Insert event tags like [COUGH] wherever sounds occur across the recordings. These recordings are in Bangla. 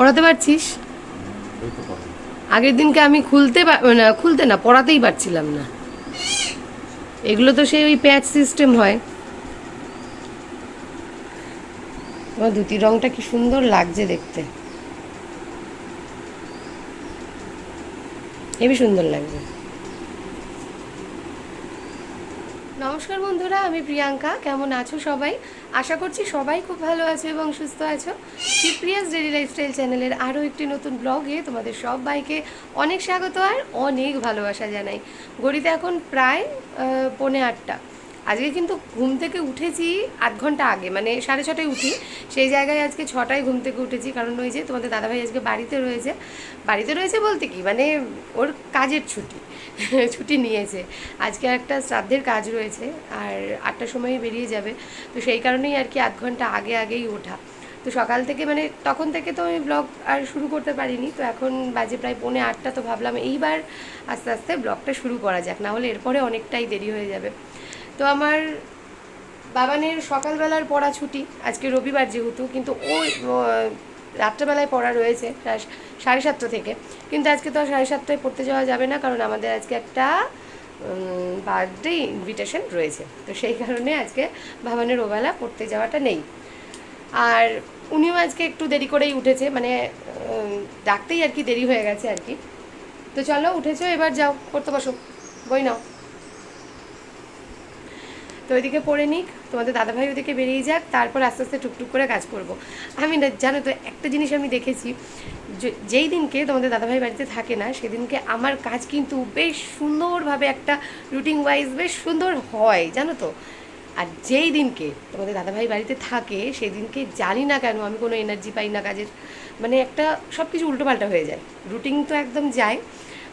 পড়াতে পারছিস? আগের দিনকে আমি খুলতে না খুলতে না, পড়াতেই পারছিলাম না। এগুলো তো সেই ওই প্যাচ সিস্টেম হয়। আমার ধুতি রংটা কি সুন্দর লাগছে দেখতে। হেবি সুন্দর লাগছে। নমস্কার বন্ধুরা, আমি প্রিয়াঙ্কা। কেমন আছো সবাই? আশা করছি সবাই খুব ভালো আছো এবং সুস্থ আছো। শিবপ্রিয়াস ডেলি লাইফস্টাইল চ্যানেলের আরও একটি নতুন ব্লগে তোমাদের সবাইকে অনেক স্বাগত আর অনেক ভালোবাসা জানাই। গড়িতে এখন প্রায় পৌনে আটটা। আজকে কিন্তু ঘুম থেকে উঠেছি আধ ঘণ্টা আগে মানে সাড়ে ছটায় উঠি। সেই জায়গায় আজকে ছটায় ঘুম থেকে উঠেছি, কারণ ওই যে তোমাদের দাদাভাই আজকে বাড়িতে রয়েছে। বাড়িতে রয়েছে বলতে কি? মানে ওর কাজের ছুটি। [LAUGHS] ছুটি নিয়েছে। আজকে একটা শ্রাদ্ধের কাজ রয়েছে আর আটটার সময় বেরিয়ে যাবে। তো সেই কারণেই আর কি আধ ঘণ্টা আগে আগেই ওঠা। তো সকাল থেকে মানে তখন থেকে তো আমি ব্লগ আর শুরু করতে পারিনি। তো এখন বাজে প্রায় পৌনে আটটা, তো ভাবলাম এইবার আস্তে আস্তে ব্লগটা শুরু করা যাক। না হলে এরপরে অনেকটাই দেরি হয়ে যাবে। তো আমার বাবানের সকালবেলার পড়া ছুটি। আজকে রবিবার যেহেতু, কিন্তু ওই রাত্রেবেলায় পড়া রয়েছে সাড়ে সাতটা থেকে। কিন্তু আজকে তো আর সাড়ে সাতটায় পড়তে যাওয়া যাবে না, কারণ আমাদের আজকে একটা বার্থডে ইনভিটেশন রয়েছে। তো সেই কারণে আজকে ভাবানের ওবেলা পড়তে যাওয়াটা নেই। আর উনিও আজকে একটু দেরি করেই উঠেছে মানে ডাকতেই আর কি দেরি হয়ে গেছে আর কি। তো চলো, উঠেছো, এবার যাও, পড়তে বসো, বই নাও। তো ওইদিকে পড়ে নিক, তোমাদের দাদাভাই ওদিকে বেরিয়ে যাক, তারপর আস্তে আস্তে টুকটুক করে কাজ করব। আমি না, জানো তো, একটা জিনিস আমি দেখেছি যেই দিনকে তোমাদের দাদাভাই বাড়িতে থাকে না, সেদিনকে আমার কাজ কিন্তু বেশ সুন্দরভাবে একটা রুটিন ওয়াইজ বেশ সুন্দর হয়, জানো তো। আর যেই দিনকে তোমাদের দাদাভাই বাড়িতে থাকে, সেদিনকে জানি না কেন আমি কোনো এনার্জি পাই না কাজের মানে একটা সব কিছু উল্টোপাল্টা হয়ে যায়। রুটিন তো একদম যায়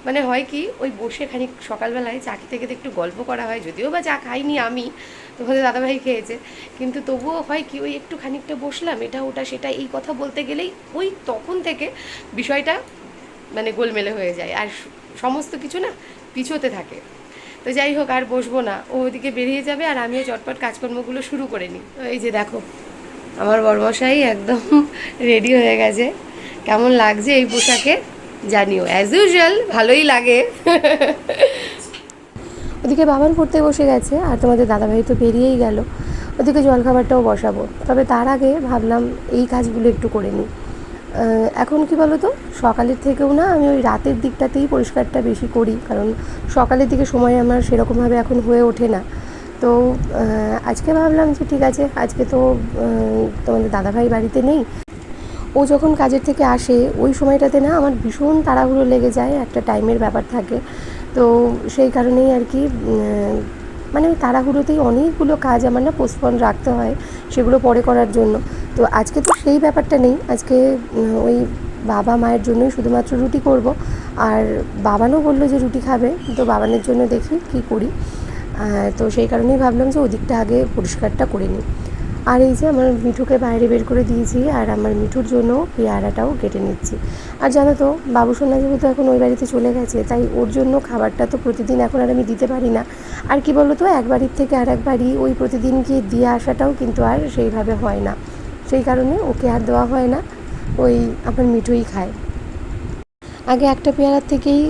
মানে হয় কি, ওই বসে খানিক সকালবেলায় চা খেতে খেতে একটু গল্প করা হয়, যদিও বা চা খাইনি আমি তোমাদের দাদাভাই খেয়েছে। কিন্তু তবুও হয় কি, ওই একটু খানিকটা বসলাম, এটা ওটা সেটা, এই কথা বলতে গেলেই ওই তখন থেকে বিষয়টা মানে গোলমেলে হয়ে যায়। আর সমস্ত কিছু না পিছোতে থাকে। তো যাই হোক, আর বসবো না। ও ওদিকে বেরিয়ে যাবে আর আমিও চটপট কাজকর্মগুলো শুরু করে নিই। এই যে দেখো, আমার বরমশাই একদম [LAUGHS] রেডি হয়ে গেছে। কেমন লাগছে এই পোশাকে? জানিও অ্যাজ ইউজুয়াল ভালোই লাগে। ওদিকে বাবার পড়তে বসে গেছে আর তোমাদের দাদাভাই তো বেরিয়েই গেল। ওদিকে জলখাবারটাও বসাবো। তবে তার আগে ভাবলাম এই কাজগুলো একটু করে নিই। এখন কি বলো তো সকালের থেকেও না আমি ওই রাতের দিকটাতেই পরিষ্কারটা বেশি করি। কারণ সকালের দিকে সময় আমার সেরকমভাবে এখন হয়ে ওঠে না। তো আজকে ভাবলাম যে ঠিক আছে, আজকে তো তোমাদের দাদাভাই বাড়িতে নেই। ও যখন কাজের থেকে আসে, ওই সময়টাতে না আমার ভীষণ তাড়াহুড়ো লেগে যায়, একটা টাইমের ব্যাপার থাকে। তো সেই কারণেই আর কি মানে ওই তাড়াহুড়োতেই অনেকগুলো কাজ আমার না পোস্টপন রাখতে হয় সেগুলো পরে করার জন্য। তো আজকে তো সেই ব্যাপারটা নেই, আজকে ওই বাবা মায়ের জন্যই শুধুমাত্র রুটি করব। আর বাবানও বলল যে রুটি খাবে, তো বাবানের জন্য দেখি কি করি। তো সেই কারণেই ভাবলাম যে ওদিকটা আগে পরিষ্কারটা করে নিই। আর এই যে আমার মিঠুকে বাইরে বের করে দিয়েছি আর আমার মিঠুর জন্য পেয়ারাটাও কেটে নিচ্ছি। আর জানো তো, বাবু সোনা যেহেতু এখন ওই বাড়িতে চলে গেছে, তাই ওর জন্য খাবারটা তো প্রতিদিন এখন আর আমি দিতে পারি না। আর কি বলো তো এক বাড়ির থেকে আর এক বাড়ি ওই প্রতিদিন গিয়ে দিয়ে আসাটাও কিন্তু আর সেইভাবে হয় না। সেই কারণে ওকে আর দেওয়া হয় না, ওই আমার মিঠুই খায়। আগে একটা পেয়ারার থেকেই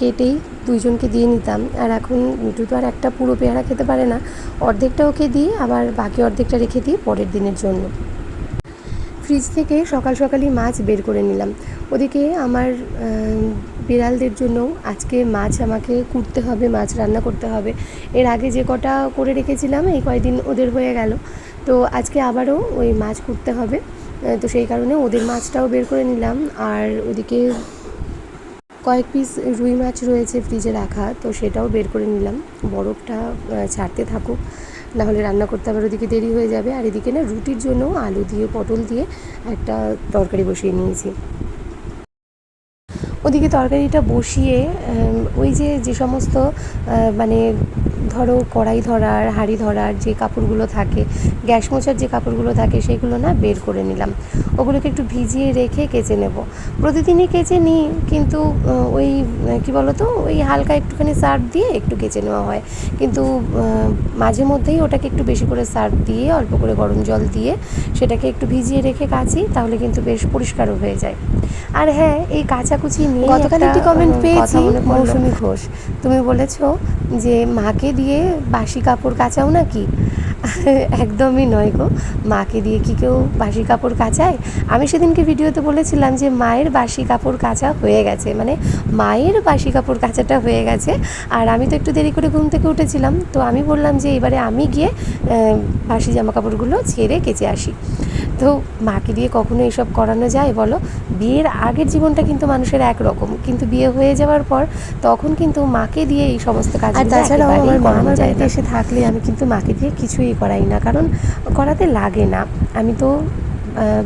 কেটেই দুইজনকে দিয়ে নিতাম। আর এখন মিঠু তো আর একটা পুরো পেয়ারা খেতে পারে না। অর্ধেকটা ওকে দিই আবার বাকি অর্ধেকটা রেখে দিই পরের দিনের জন্য। ফ্রিজ থেকে সকাল সকালই মাছ বের করে নিলাম। ওদিকে আমার বিড়ালদের জন্য আজকে মাছ আমাকে কুটতে হবে, মাছ রান্না করতে হবে। এর আগে যে কটা করে রেখেছিলাম, এই কয়দিন ওদের হয়ে গেল। তো আজকে আবারও ওই মাছ কুটতে হবে। তো সেই কারণে ওদের মাছটাও বের করে নিলাম। আর ওদিকে কয়েক পিস রুই মাছ রয়েছে ফ্রিজে রাখা, তো সেটাও বের করে নিলাম। বরফটা ছাড়তে থাকুক, নাহলে রান্না করতে আবার ওদিকে দেরি হয়ে যাবে। আর এদিকে না, রুটির জন্য আলু দিয়ে, পটল দিয়ে একটা তরকারি বসিয়ে নিয়েছি। ওদিকে তরকারিটা বসিয়ে ওই যে যে সমস্ত মানে ধরো কড়াই ধরার হাঁড়ি ধরার যে কাপড়গুলো থাকে গ্যাস মোছার যে কাপড়গুলো থাকে সেগুলো না বের করে নিলাম। ওগুলোকে একটু ভিজিয়ে রেখে কেচে নেব। প্রতিদিনই কেচে নিই কিন্তু ওই কি কী বলো তো ওই হালকা একটুখানি সার্ফ দিয়ে একটু কেচে নেওয়া হয়। কিন্তু মাঝে মধ্যেই ওটাকে একটু বেশি করে সার্ফ দিয়ে অল্প করে গরম জল দিয়ে সেটাকে একটু ভিজিয়ে রেখে কাচি তাহলে কিন্তু বেশ পরিষ্কারও হয়ে যায়। আর হ্যাঁ এই কাচাকুচি নিয়ে গতকাল একটি comment পেয়েছি, মৌসুমি ঘোষ। তুমি বলেছ যে মাকে দিয়ে বাসি কাপড় কাচাও নাকি? একদমই নয় গো। মাকে দিয়ে কি কেউ বাসি কাপড় কাচায়? আমি সেদিনকে ভিডিওতে বলেছিলাম যে মায়ের বাসি কাপড় কাচা হয়ে গেছে। মানে মায়ের বাসি কাপড় কাচাটা হয়ে গেছে। আর আমি তো একটু দেরি করে ঘুম থেকে উঠেছিলাম। তো আমি বললাম যে এবারে আমি গিয়ে বাসি জামা কাপড়গুলো ছেড়ে কেচে আসি। তো মাকে দিয়ে কখনো এইসব করানো যায় বলো? বিয়ের আগের জীবনটা কিন্তু মানুষের একরকম। কিন্তু বিয়ে হয়ে যাওয়ার পর তখন কিন্তু মাকে দিয়ে এই সমস্ত কাজ আর তাছাড়াও আমার মা আমার বাড়িতে এসে থাকলে আমি কিন্তু মাকে দিয়ে কিছুই করাই না। কারণ করাতে লাগে না। আমি তো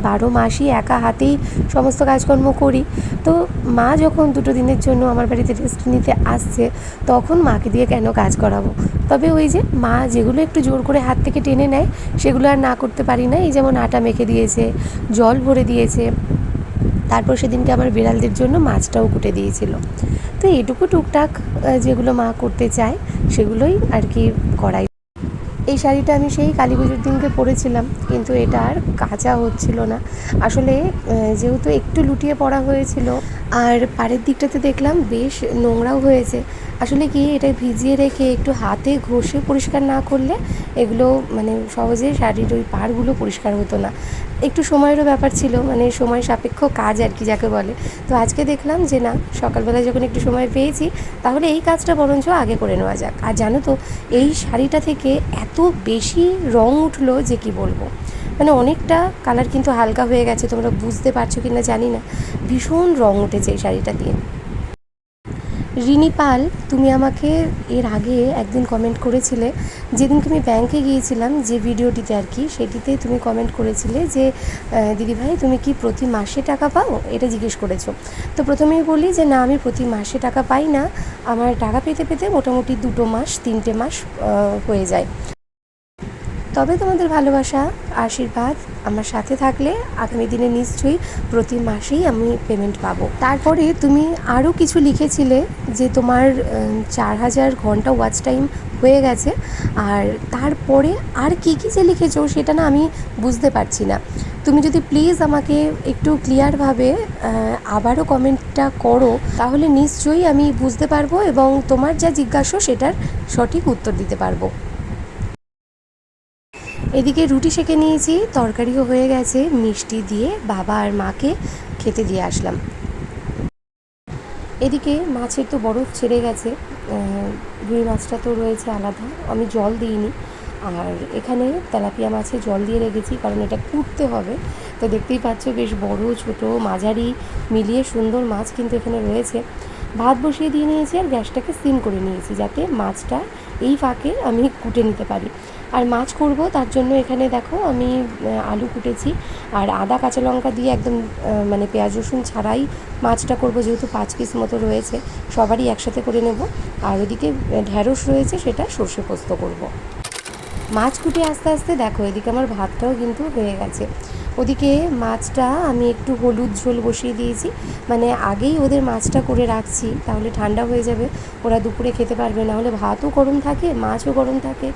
বারো মাসই একা হাতেই সমস্ত কাজকর্ম করি। তো মা যখন দুটো দিনের জন্য আমার বাড়িতে রেস্ট নিতে আসছে, তখন মাকে দিয়ে কেন কাজ করাবো? তবে ওই যে মা যেগুলো একটু জোর করে হাত থেকে টেনে নেয়, সেগুলো আর না করতে পারি না। এই যেমন আটা মেখে দিয়েছে, জল ভরে দিয়েছে, তারপর সেদিনকে আমার বিড়ালদের জন্য মাছটাও কুটে দিয়েছিল। তো এটুকু টুকটাক যেগুলো মা করতে চায়, সেগুলোই আর কি করাই। এই শাড়িটা আমি সেই কালী পুজোর দিনকে পরেছিলাম, কিন্তু এটা আর কাঁচা হচ্ছিল না। আসলে যেহেতু একটু লুটিয়ে পড়া হয়েছিল, আর পাড়ের দিকটাতে দেখলাম বেশ নোংরাও হয়েছে। আসলে কি এটা ভিজিয়ে রেখে একটু হাতে ঘষে পরিষ্কার না করলে এগুলো মানে সহজে শাড়ির ওই পাড়গুলো পরিষ্কার হতো না। একটু সময়েরও ব্যাপার ছিল মানে সময় সাপেক্ষ কাজ আর কি যাকে বলে। তো আজকে দেখলাম যে না সকালবেলা যখন একটু সময় পেয়েছি, তাহলে এই কাজটা বরঞ্চ আগে করে নেওয়া যাক। আর জানো তো, এই শাড়িটা থেকে এত বেশি রং উঠল যে কি বলব? মানে অনেকটা কালার কিন্তু হালকা হয়ে গেছে, তোমরা বুঝতে পারছ কি না জানি না। ভীষণ রং উঠেছে এই শাড়িটা দিয়ে। রিনি পাল, তুমি আমাকে এর আগে একদিন কমেন্ট করেছিলে, যেদিনকে আমি ব্যাংকে গিয়েছিলাম যে ভিডিওটিতে আর কি, সেটিতে তুমি কমেন্ট করেছিলে যে দিদিভাই তুমি কি প্রতি মাসে টাকা পাও? এটা জিজ্ঞেস করেছ। তো প্রথমেই বলি যে, না, আমি প্রতি মাসে টাকা পাই না। আমার টাকা পেতে পেতে মোটামুটি দুটো মাস, তিনটে মাস হয়ে যায়। তবে তোমাদের ভালোবাসা, আশীর্বাদ আমার সাথে থাকলে আগামী দিনে নিশ্চয়ই প্রতি মাসেই আমি পেমেন্ট পাবো। তারপরে তুমি আরও কিছু লিখেছিলে যে তোমার চার হাজার ঘণ্টা ওয়াচ টাইম হয়ে গেছে। আর তারপরে আর কী কী যে লিখেছো সেটা না আমি বুঝতে পারছি না। তুমি যদি প্লিজ আমাকে একটু ক্লিয়ারভাবে আবারও কমেন্টটা করো, তাহলে নিশ্চয়ই আমি বুঝতে পারব এবং তোমার যা জিজ্ঞাসা সেটার সঠিক উত্তর দিতে পারব। এদিকে রুটি সেঁকে নিয়েছি, তরকারিও হয়ে গেছে, মিষ্টি দিয়ে বাবা আর মাকে খেতে দিয়ে আসলাম। এদিকে মাছের তো বরফ ছেড়ে গেছে রুই মাছটা তো রয়েছে আলাদা, আমি জল দিইনি। আর এখানে তেলাপিয়া মাছে জল দিয়ে রেখেছি, কারণ এটা কুটতে হবে। তো দেখতেই পাচ্ছ, বেশ বড়, ছোট, মাঝারি, মিলিয়ে সুন্দর মাছ কিন্তু এখানে রয়েছে। ভাত বসিয়ে দিয়ে নিয়েছি আর গ্যাসটাকে সিম করে নিয়েছি যাতে মাছটা এই ফাঁকে আমি কুটে নিতে পারি। আর মাছ করব তার জন্য এখানে দেখো আমি আলু কুটেছি আর আদা, কাঁচা লঙ্কা দিয়ে একদম মানে পেঁয়াজ, রসুন ছাড়াই মাছটা করব যেহেতু পাঁচ পিস মতো রয়েছে, সবারই একসাথে করে নেব। আর ওদিকে ঢ্যাঁড়স রয়েছে সেটা সর্ষে পোস্ত করব। মাছ কুটে আস্তে আস্তে দেখো এদিকে আমার ভাতটাও কিন্তু হয়ে গেছে। ওদিকে মাছটা আমি একটু হলুদ ঝোল বসিয়ে দিয়েছি। মানে আগেই ওদের মাছটা করে রাখছি, তাহলে ঠান্ডা হয়ে যাবে। ওরা দুপুরে খেতে পারবে না হলে ভাতও গরম থাকে, মাছও গরম থাকে।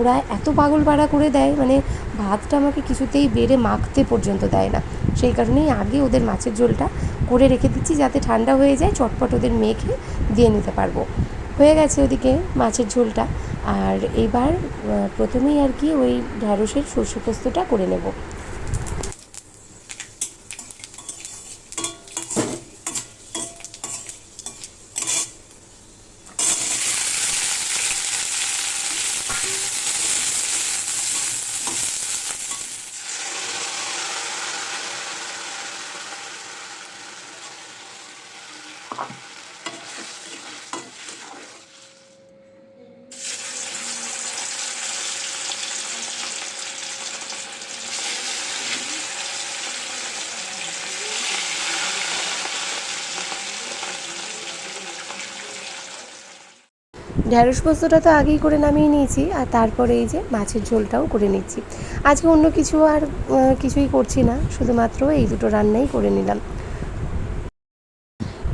ওরা এত পাগল পাড়া করে দেয় মানে ভাতটা আমাকে কিছুতেই বেড়ে মাখতে পর্যন্ত দেয় না। সেই কারণেই আগে ওদের মাছের ঝোলটা করে রেখে দিচ্ছি, যাতে ঠান্ডা হয়ে যায়, চটপট ওদের মেখে দিয়ে নিতে পারব। হয়ে গেছে ওদিকে মাছের ঝোলটা। আর এবার প্রথমেই আর কি ওই ঢ্যাঁড়সের সর্ষে পোস্তটা করে নেব। ঢ্যাঁড়স পোস্তটা তো আগেই করে নামিয়ে নিয়েছি, আর তারপরে এই যে মাছের ঝোলটাও করে নিচ্ছি। আজকে অন্য কিছু আর কিছুই করছি না, শুধুমাত্র এই দুটো রান্নাই করে নিলাম।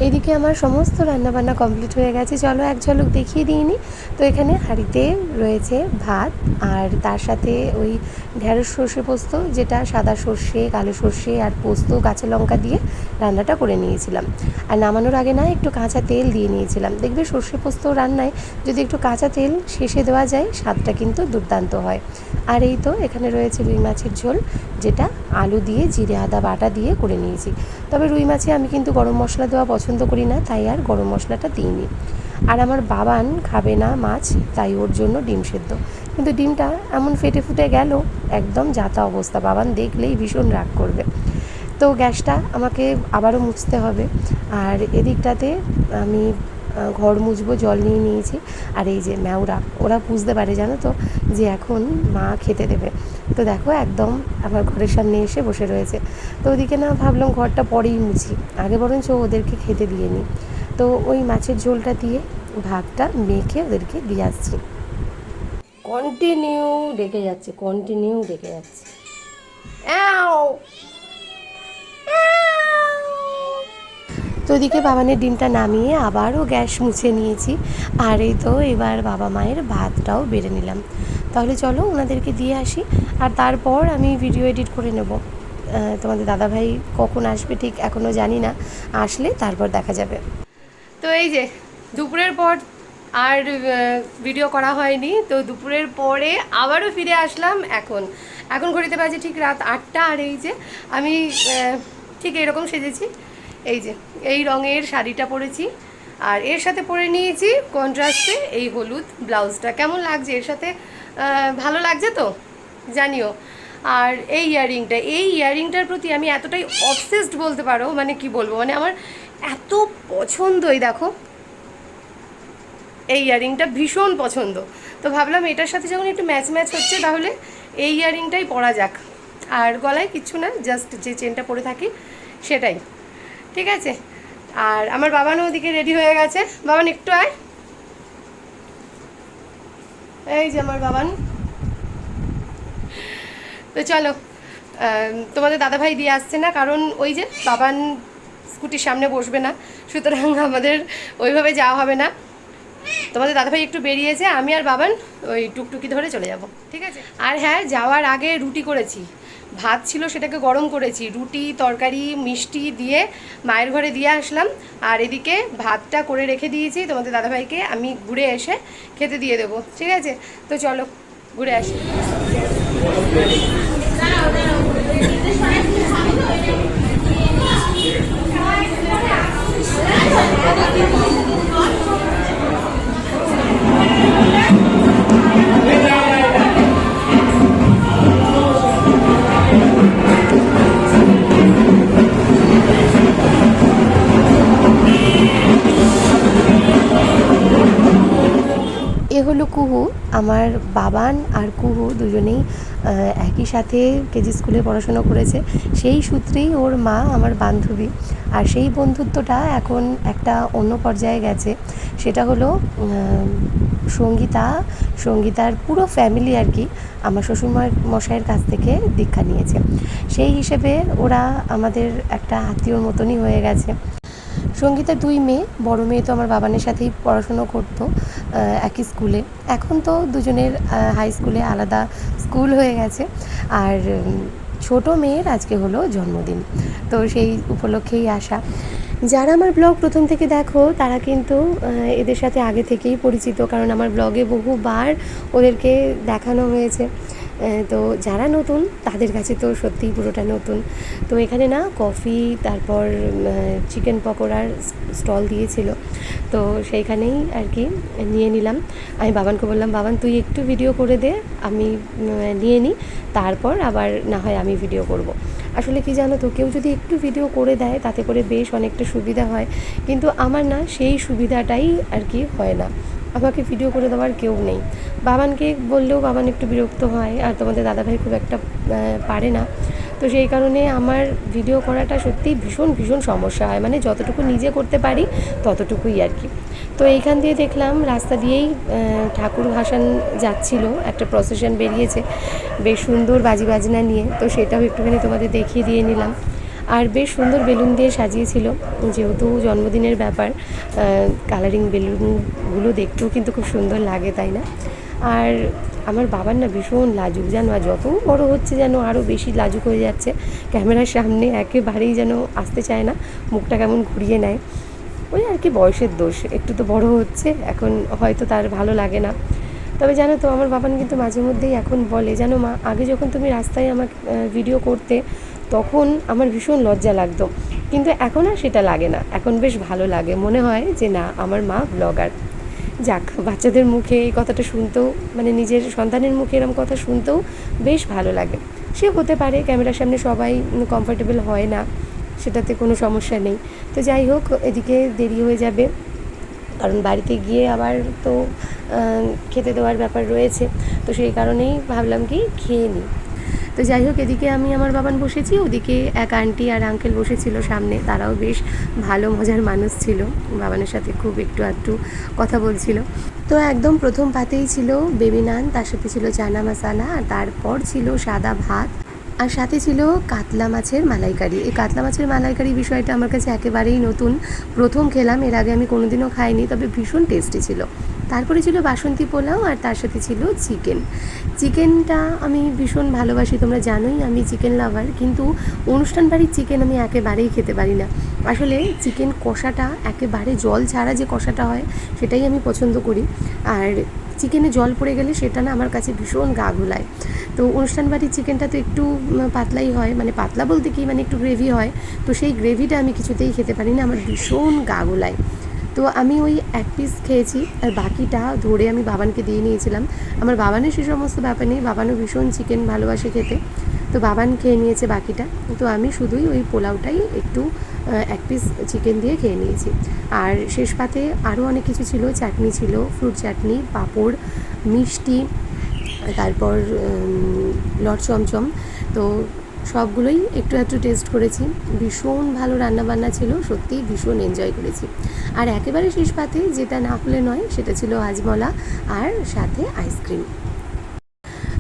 এদিকে আমার সমস্ত রান্নাবান্না কমপ্লিট হয়ে গেছে। চলো এক ঝলক দেখিয়ে দিইনি তো এখানে হাঁড়িতে রয়েছে ভাত আর তার সাথে ওই ঢেঁড়স সর্ষে পোস্ত, যেটা সাদা সর্ষে, কালো সর্ষে আর পোস্ত, কাঁচা লঙ্কা দিয়ে রান্নাটা করে নিয়েছিলাম। আর নামানোর আগে না একটু কাঁচা তেল দিয়ে নিয়েছিলাম। দেখবে সর্ষে পোস্ত রান্নায় যদি একটু কাঁচা তেল শেষে দেওয়া যায়, স্বাদটা কিন্তু দুর্দান্ত হয়। আর এই তো এখানে রয়েছে রুই মাছের ঝোল, যেটা আলু দিয়ে, জিরে, আদা, বাটা দিয়ে করে নিয়েছি। তবে রুই মাছে আমি কিন্তু গরম মশলা দেওয়া পছন্দ করি না, তাই আর গরম মশলাটা দিইনি। আর আমার বাবান খাবে না মাছ, তাই ওর জন্য ডিম সেদ্ধ। কিন্তু ডিমটা এমন ফেটে ফুটে গেল, একদম যাতা অবস্থা। বাবান দেখলেই ভীষণ রাগ করবে। তো গ্যাসটা আমাকে আবারও মুছতে হবে। আর এদিকটাতে আমি ঘর মুছবো, জল নিয়ে নিয়েছি। আর এই যে ম্যাওরা, ওরা বুঝতে পারে জানো তো যে এখন মা খেতে দেবে। তো দেখো একদম আমার ঘরের সামনে এসে বসে রয়েছে। তো ওদিকে না ভাবলাম ঘরটা পরেই মুছি। আগে বরঞ্চ ওদেরকে খেতে দিয়ে নিই তো ওই মাছের ঝোলটা দিয়ে ভাতটা মেখে ওদেরকে দিয়ে আসছি। কন্টিনিউ ডেকে যাচ্ছে, কন্টিনিউ ডেকে যাচ্ছে। তো ওদিকে বাবানের ডিমটা নামিয়ে আবারও গ্যাস মুছে নিয়েছি। আর এই তো এবার বাবা মায়ের ভাতটাও বেড়ে নিলাম। তাহলে চলো ওনাদেরকে দিয়ে আসি। আর তারপর আমি ভিডিও এডিট করে নেব। তোমাদের দাদাভাই কখন আসবে ঠিক এখনও জানি না। আসলে তারপর দেখা যাবে। তো এই যে, দুপুরের পর আর ভিডিও করা হয়নি। তো দুপুরের পরে আবারও ফিরে আসলাম এখন। এখন ঘড়িতে বাজে ঠিক রাত আটটা। আর এই যে, আমি ঠিক এরকম সেজেছি। এই যে, এই রঙের শাড়িটা পরেছি। আর এর সাথে পরে নিয়েছি কন্ট্রাস্টে এই হলুদ ব্লাউজটা। কেমন লাগছে এর সাথে? ভালো লাগছে তো? জানিও। আর এই ইয়াররিংটা, এই ইয়াররিংটার প্রতি আমি এতটাই অবসেসড বলতে পারো মানে কি বলব মানে আমার এত পছন্দ এই দেখো। এই ইয়াররিংটা ভীষণ পছন্দ। তো ভাবলাম এটার সাথে যখন একটু ম্যাচ ম্যাচ হচ্ছে, তাহলে এই ইয়াররিংটাই পরা যাক। আর গলায় কিচ্ছু না জাস্ট যে চেনটা পরে থাকি, সেটাই। ঠিক আছে? আর আমার বাবানও ওদিকে রেডি হয়ে গেছে। বাবান, একটু আয়। এই যে আমার বাবান। তো চলো তোমাদের দাদাভাই দিয়ে আসছে না, কারণ ওই যে বাবান স্কুটির সামনে বসবে না, সুতরাং আমাদের ওইভাবে যাওয়া হবে না। তোমাদের দাদাভাই একটু বেরিয়েছে, আমি আর বাবান ওই টুকটুকি ধরে চলে যাব, ঠিক আছে? আর হ্যাঁ যাওয়ার আগে রুটি করেছি। ভাত ছিল সেটাকে গরম করেছি। রুটি, তরকারি, মিষ্টি দিয়ে মায়ের ঘরে দিয়ে আসলাম। আর এদিকে ভাতটা করে রেখে দিয়েছি তোমাদের দাদাভাইকে। আমি ঘুরে এসে খেতে দিয়ে দেবো। ঠিক আছে? তো চলো, ঘুরে আসি। আর কুহু দুজনেই একই সাথে কেজি স্কুলে পড়াশোনা করেছে। সেই সূত্রেই ওর মা আমার বান্ধবী। আর সেই বন্ধুত্বটা এখন একটা অন্য পর্যায়ে গেছে। সেটা হলো সঙ্গীতা, সঙ্গীতার পুরো ফ্যামিলি আর কি আমার শ্বশুর মশাইয়ের কাছ থেকে দীক্ষা নিয়েছে। সেই হিসেবে ওরা আমাদের একটা আত্মীয়র মতনই হয়ে গেছে। সঙ্গীতার দুই মেয়ে, বড় মেয়ে তো আমার বাবানের সাথেই পড়াশুনো করতো। একই স্কুলে। এখন তো দুজনের হাই স্কুলে আলাদা স্কুল হয়ে গেছে। আর ছোট মেয়ের আজকে হলো জন্মদিন। তো সেই উপলক্ষেই আসা। যারা আমার ব্লগ প্রথম থেকে দেখো, তারা কিন্তু এদের সাথে আগে থেকেই পরিচিত। কারণ আমার ব্লগে বহুবার ওদেরকে দেখানো হয়েছে। তো যারা নতুন, তাদের কাছে তো সত্যিই পুরোটা নতুন। তো এখানে না কফি, তারপর চিকেন পকোড়ার স্টল দিয়েছিল। তো সেইখানেই আর কি নিয়ে নিলাম। আমি বাবানকে বললাম, বাবান, তুই একটু ভিডিও করে দে, আমি নিয়ে নিই তারপর আবার না হয় আমি ভিডিও করব। আসলে কি জানো তো, কেউ যদি একটু ভিডিও করে দেয়, তাতে করে বেশ অনেকটা সুবিধা হয়। কিন্তু আমার না সেই সুবিধাটাই আর কি হয় না। আমাকে ভিডিও করে দেওয়ার কেউ নেই। বাবানকে বললেও বাবান একটু বিরক্ত হয়, আর তোমাদের দাদাভাই খুব একটা পারে না। তো সেই কারণে আমার ভিডিও করাটা সত্যিই ভীষণ ভীষণ সমস্যা হয়। মানে যতটুকু নিজে করতে পারি, ততটুকুই আর কি। তো এইখান দিয়ে দেখলাম, রাস্তা দিয়েই ঠাকুর ভাসান যাচ্ছিল। একটা প্রসেশন বেরিয়েছে, বেশ সুন্দর বাজি বাজনা নিয়ে। তো সেটাও একটুখানি তোমাদের দেখিয়ে দিয়ে নিলাম। আর বেশ সুন্দর বেলুন দিয়ে সাজিয়েছিল। যেহেতু জন্মদিনের ব্যাপার কালারিং বেলুনগুলো দেখতেও কিন্তু খুব সুন্দর লাগে, তাই না? আর আমার বাবার না ভীষণ লাজুক যেন আর যত বড় হচ্ছে যেন আরও বেশি লাজুক হয়ে যাচ্ছে। ক্যামেরার সামনে একেবারেই যেন আসতে চায় না, মুখটা কেমন ঘুরিয়ে নেয়। ওই আর কি বয়সের দোষ, একটু তো বড় হচ্ছে, এখন হয়তো তার ভালো লাগে না। তবে জানো তো, আমার বাবান কিন্তু মাঝে মধ্যেই এখন বলে, জানো মা, আগে যখন তুমি রাস্তায় আমাকে ভিডিও করতে তখন আমার ভীষণ লজ্জা লাগতো। কিন্তু এখন আর সেটা লাগে না। এখন বেশ ভালো লাগে। মনে হয় যে না, আমার মা ব্লগার যাক, বাচ্চাদের মুখে এই কথাটা শুনতেও মানে নিজের সন্তানের মুখে এরম কথা শুনতেও বেশ ভালো লাগে। সে হতে পারে ক্যামেরার সামনে সবাই কমফর্টেবল হয় না, সেটাতে কোনো সমস্যা নেই। তো যাই হোক, এদিকে দেরি হয়ে যাবে। কারণ বাড়িতে গিয়ে আবার তো খেতে দেওয়ার ব্যাপার রয়েছে। তো সেই কারণেই ভাবলাম কি, খেয়ে নিই। তো যাই হোক, এদিকে আমি আমার বাবান বসেছি, ওদিকে এক আন্টি আর আঙ্কেল বসেছিল সামনে। তারাও বেশ ভালো মজার মানুষ ছিল। বাবানের সাথে খুব একটু আধটু কথা বলছিল। তো একদম প্রথম পাতেই ছিল বেবি নান, তার সাথে ছিল চানা মশালা, আর তারপর ছিল সাদা ভাত। আর সাথে ছিল কাতলা মাছের মালাইকারি। এই কাতলা মাছের মালাইকারি বিষয়টা আমার কাছে একেবারেই নতুন। প্রথম খেলাম, এর আগে আমি কোনোদিনও খাইনি, তবে ভীষণ টেস্টি ছিল। তারপরে ছিল বাসন্তী পোলাও আর তার সাথে ছিল চিকেন। চিকেনটা আমি ভীষণ ভালোবাসি, তোমরা জানোই আমি চিকেন লাভার, কিন্তু অনুষ্ঠান বাড়ির চিকেন আমি একেবারেই খেতে পারি না। আসলে চিকেন কষাটা একেবারে জল ছাড়া যে কষাটা হয়, সেটাই আমি পছন্দ করি। আর চিকেনে জল পড়ে গেলে সেটা না আমার কাছে ভীষণ গা ঘোলায়। তো অনুষ্ঠান বাড়ির চিকেনটা তো একটু পাতলাই হয় মানে পাতলা বলতে কি মানে একটু গ্রেভি হয়, তো সেই গ্রেভিটা আমি কিছুতেই খেতে পারি না, আমার ভীষণ গা গোলায় তো আমি ওই এক পিস খেয়েছি, আর বাকিটা ধরে আমি বাবানকে দিয়ে নিয়েছিলাম। আমার বাবানের সে সমস্ত ব্যাপার নেই, বাবানও ভীষণ চিকেন ভালোবাসে খেতে। তো বাবান খেয়ে নিয়েছে বাকিটা। তো আমি শুধুই ওই পোলাওটাই একটু এক পিস চিকেন দিয়ে খেয়ে নিয়েছি। আর শেষ পাতে আরও অনেক কিছু ছিল, চাটনি ছিল ফ্রুট চাটনি, পাঁপড়, মিষ্টি, তারপর লট চমচম। তো সবগুলোই একটু একটু টেস্ট করেছি। ভীষণ ভালো রান্নাবান্না ছিল সত্যিই ভীষণ এনজয় করেছি। আর একেবারে শেষ পাতে যেটা না হলে নয়, সেটা ছিল হাজমলা আর সাথে আইসক্রিম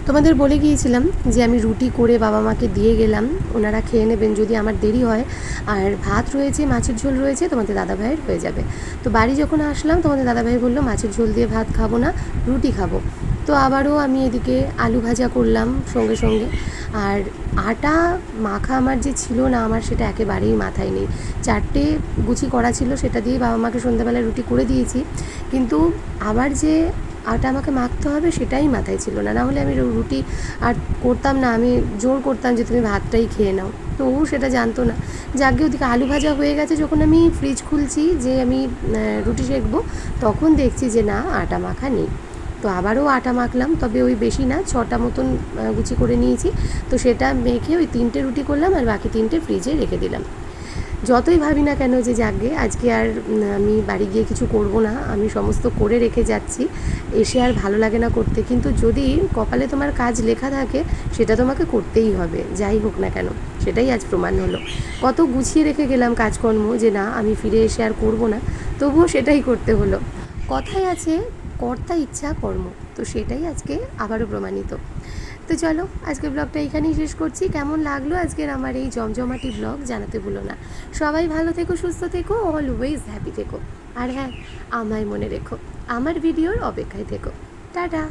তোমাদের বলে গিয়েছিলাম যে আমি রুটি করে বাবা মাকে দিয়ে গেলাম, ওনারা খেয়ে নেবেন যদি আমার দেরি হয়। আর ভাত রয়েছে, মাছের ঝোল রয়েছে, তোমাদের দাদাভাইয়ের হয়ে যাবে। তো বাড়ি যখন আসলাম, তোমাদের দাদাভাই বলল, মাছের ঝোল দিয়ে ভাত খাব না, রুটি খাব। তো আবারও আমি এদিকে আলু ভাজা করলাম সঙ্গে সঙ্গে। আর আটা মাখা আমার যে ছিল না, আমার সেটা একেবারেই মাথায় নেই। চারটে গুছি করা ছিল, সেটা দিয়ে বাবা মাকে সন্ধ্যাবেলায় রুটি করে দিয়েছি। কিন্তু আবার যে আটা আমাকে মাখতে হবে, সেটাই মাথায় ছিল না। না হলে আমি রুটি আর করতাম না, আমি জোর করতাম যে তুমি ভাতটাই খেয়ে নাও। তো ও সেটা জানতো না। যাকে ওদিকে আলু ভাজা হয়ে গেছে। যখন আমি ফ্রিজ খুলছি যে আমি রুটি সেঁকবো, তখন দেখছি যে না, আটা মাখা নেই। তো আবারও আটা মাখলাম, তবে ওই বেশি না, ছটা মতন গুছি করে নিয়েছি। তো সেটা মেখে ওই তিনটে রুটি করলাম আর বাকি তিনটে ফ্রিজে রেখে দিলাম। যতই ভাবি না কেন যে যাকগে আজকে আর আমি বাড়ি গিয়ে কিছু করব না, আমি সমস্ত করে রেখে যাচ্ছি, এসে আর ভালো লাগে না করতে। কিন্তু যদি কপালে তোমার কাজ লেখা থাকে, সেটা তোমাকে করতেই হবে, যাই হোক না কেন, সেটাই আজ প্রমাণ হলো। কত গুছিয়ে রেখে গেলাম কাজকর্ম যে না, আমি ফিরে এসে আর করব না, তবুও সেটাই করতে হলো। কথায় আছে কর্তা ইচ্ছা, কর্ম। তো সেটাই আজকে আবারও প্রমাণিত। তো চলো আজকে ব্লগটা এখানেই শেষ করছি। কেমন লাগল আজকের আমার এই জমজমাটি ব্লগ জানাতে ভুলো না। সবাই ভালো থেকো, সুস্থ থেকো অলওয়েজ হ্যাপি থেকো। আর হ্যাঁ আমায় মনে রেখো, আমার ভিডিওর অপেক্ষায় থেকো। টাটা!